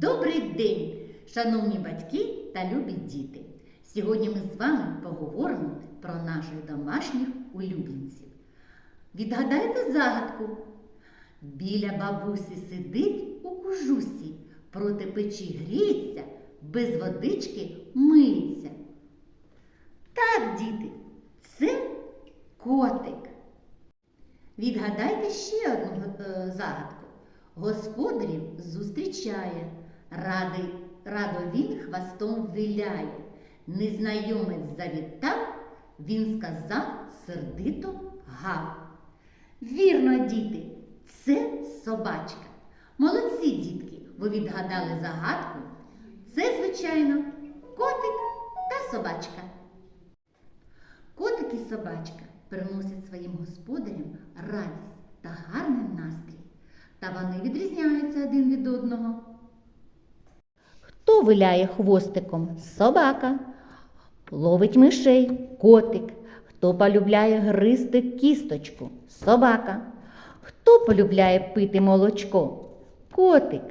Добрий день, шановні батьки та любі діти! Сьогодні ми з вами поговоримо про наших домашніх улюбленців. Відгадайте загадку. Біля бабусі сидить у кожусі, проти печі гріється, без водички миється. Так, діти, це котик. Відгадайте ще одну е, загадку. Господарів зустрічає, радий, радо він хвостом виляє. Незнайомець завітав, він сказав сердито гав. Вірно, діти, це собачка. Молодці, дітки, ви відгадали загадку. Це, звичайно, котик та собачка. Котик і собачка приносять своїм господарям радість та гарний настрій. Та вони відрізняються один від одного. Виляє хвостиком? Собака. Ловить мишей котик. Хто полюбляє гризти кісточку? Собака. Хто полюбляє пити молочко? Котик.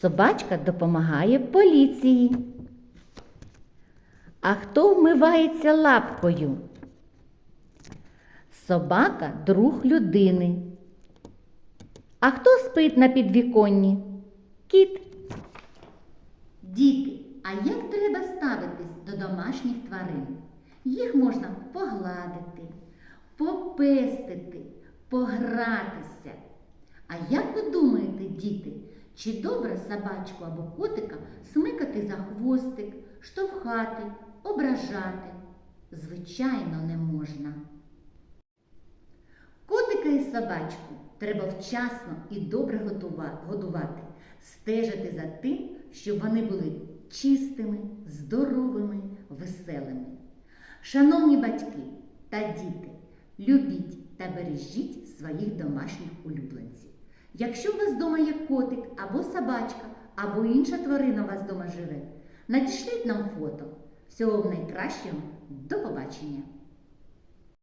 Собачка допомагає поліції. А хто вмивається лапкою? Собака друг людини. А хто спить на підвіконні? Кіт. Діти, а як треба ставитись до домашніх тварин? Їх можна погладити, попестити, погратися. А як ви думаєте, діти, чи добре собачку або котика смикати за хвостик, штовхати, ображати? Звичайно, не можна. Котика і собачку треба вчасно і добре годувати, стежити за тим, щоб вони були чистими, здоровими, веселими. Шановні батьки та діти, любіть та бережіть своїх домашніх улюбленців. Якщо у вас вдома є котик або собачка, або інша тварина у вас вдома живе, надішліть нам фото. Всього найкращого, до побачення!